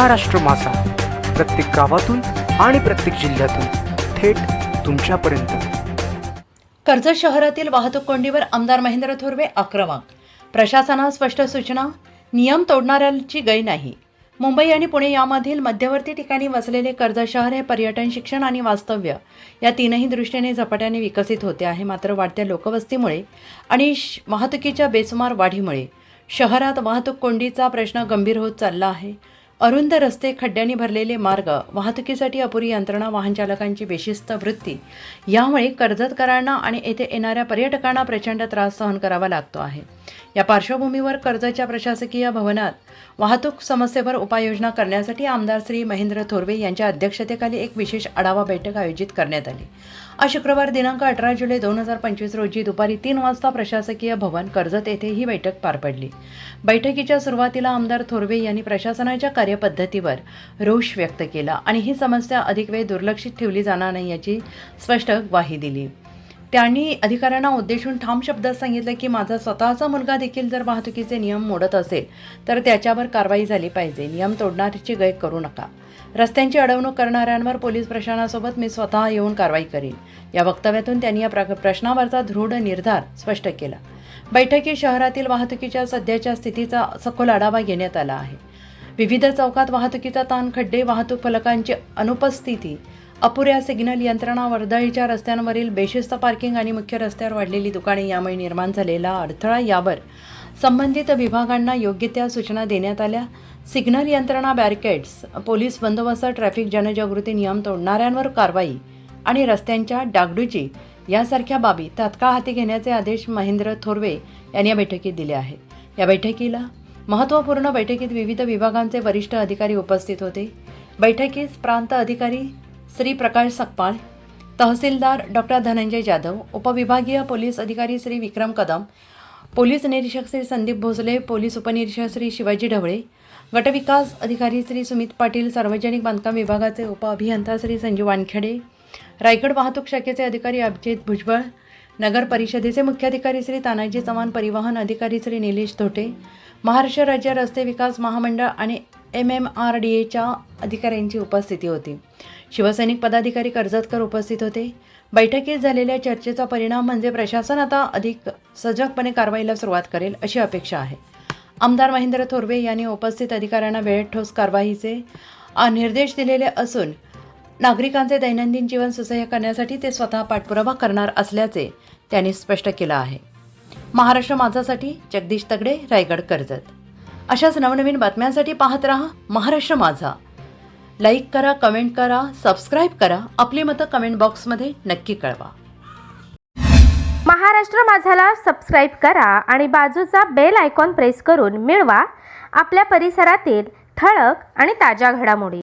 महाराष्ट्र मासा प्रत्येक गावातून आणि प्रत्येक जिल्ह्यातून थेट तुमच्यापर्यंत. कर्जत शहरातील वाहतूक कोंडीवर आमदार महेंद्र थोरवे आक्रमक. प्रशासनात स्पष्ट सूचना नियम तोडणाऱ्यांची गय नाही. मुंबई आणि पुणे यामधील मध्यवर्ती ठिकाणी वसलेले कर्जत शहर हे पर्यटन शिक्षण आणि वास्तव्य या तीनही दृष्टीने झपाट्याने विकसित होते आहे मात्र वाढत्या लोकवस्तीमुळे आणि वाहतुकीच्या बेसुमार वाढीमुळे शहरात वाहतूक कोंडीचा प्रश्न गंभीर होत चालला आहे. अरुंद रस्ते खड्ड्यांनी भरलेले मार्ग वाहतुकीसाठी अपुरी यंत्रणा वाहनचालकांची बेशिस्त वृत्ती यामुळे कर्जतकरांना आणि येथे येणाऱ्या पर्यटकांना प्रचंड त्रास सहन करावा लागतो आहे. या पार्श्वभूमीवर कर्जतच्या प्रशासकीय भवनात वाहतूक समस्येवर उपाययोजना करण्यासाठी आमदार श्री महेंद्र थोरवे यांच्या अध्यक्षतेखाली एक विशेष आढावा बैठक आयोजित करण्यात आली. आज शुक्रवार दिनांक अठरा जुलै दोन हजार पंचवीस रोजी दुपारी तीन वाजता प्रशासकीय भवन कर्जत येथे ही बैठक पार पडली. बैठकीच्या सुरुवातीला आमदार थोरवे यांनी प्रशासनाच्या कार्य कार्यपद्धतीवर रोष व्यक्त केला आणि ही समस्या अधिक वेळ दुर्लक्षित ठेवली जाणार नाही याची स्पष्ट ग्वाही दिली. त्यांनी अधिकाऱ्यांना उद्देशून ठाम शब्दात सांगितलं की माझा स्वतःचा मुलगा देखील जर वाहतुकीचे नियम मोडत असेल तर त्याच्यावर कारवाई झाली पाहिजे. नियम तोडणाऱ्याची गैर करू नका. रस्त्यांची अडवणूक करणाऱ्यांवर पोलीस प्रशासनासोबत मी स्वतः येऊन कारवाई करीन. या वक्तव्यातून त्यांनी या प्र- प्रश्नावरचा दृढ निर्धार स्पष्ट केला. बैठकीत शहरातील वाहतुकीच्या सध्याच्या स्थितीचा सखोल आढावा घेण्यात आला आहे. विविध चौकात वाहतुकीचा ताण खड्डे वाहतूक फलकांची अनुपस्थिती. अपुऱ्या सिग्नल यंत्रणा वर्दळीच्या रस्त्यांवरील बेशिस्त पार्किंग आणि मुख्य रस्त्यावर वाढलेली दुकाने यामुळे निर्माण झालेला अडथळा यावर संबंधित विभागांना योग्य त्या सूचना देण्यात आल्या. सिग्नल यंत्रणा बॅरिकेड्स पोलीस बंदोबस्त ट्रॅफिक जनजागृती नियम तोडणाऱ्यांवर कारवाई आणि रस्त्यांच्या डागडुजी यासारख्या बाबी तात्काळ हाती घेण्याचे आदेश महेंद्र थोरवे यांनी या बैठकीत दिले आहेत. या बैठकीला महत्त्वपूर्ण बैठकीत विविध विभागांचे वरिष्ठ अधिकारी उपस्थित होते. बैठकीस प्रांत अधिकारी श्री प्रकाश सकपाळ तहसीलदार डॉक्टर धनंजय जाधव उपविभागीय पोलीस अधिकारी श्री विक्रम कदम पोलीस निरीक्षक श्री संदीप भोसले पोलीस उपनिरीक्षक श्री शिवाजी ढवळे गटविकास अधिकारी श्री सुमित पाटील सार्वजनिक बांधकाम विभागाचे उपअभियंता श्री संजीव वानखेडे रायगड वाहतूक शाखेचे अधिकारी अभिजित भुजबळ नगर परिषदेचे मुख्याधिकारी श्री तानाजी चव्हाण परिवहन अधिकारी श्री निलेश धोटे महाराष्ट्र राज्य रस्ते विकास महामंडळ आणि एम एम आर डी एच्या अधिकाऱ्यांची उपस्थिती होती. शिवसैनिक पदाधिकारी कर्जतकर उपस्थित होते. बैठकीत झालेल्या चर्चेचा परिणाम म्हणजे प्रशासन आता अधिक सजगपणे कारवाईला सुरुवात करेल अशी अपेक्षा आहे. आमदार महेंद्र थोरवे यांनी उपस्थित अधिकाऱ्यांना वेळेत ठोस कारवाईचे निर्देश दिलेले असून नागरिकांचे दैनंदिन जीवन सुसह्य करण्यासाठी ते स्वतः पाठपुरावा करणार असल्याचे त्यांनी स्पष्ट केलं आहे. महाराष्ट्र माझासाठी जगदीश तगडे रायगड कर्जत. अशाच नवनवीन बातम्यांसाठी पाहत रहा महाराष्ट्र माझा. लाईक करा कमेंट करा सबस्क्राईब करा. आपली मतं कमेंट बॉक्समध्ये नक्की कळवा. महाराष्ट्र माझाला सबस्क्राईब करा आणि बाजूचा बेल आयकॉन प्रेस करून मिळवा. आपल्या परिसरातील ठळक आणि ताज्या घडामोडी.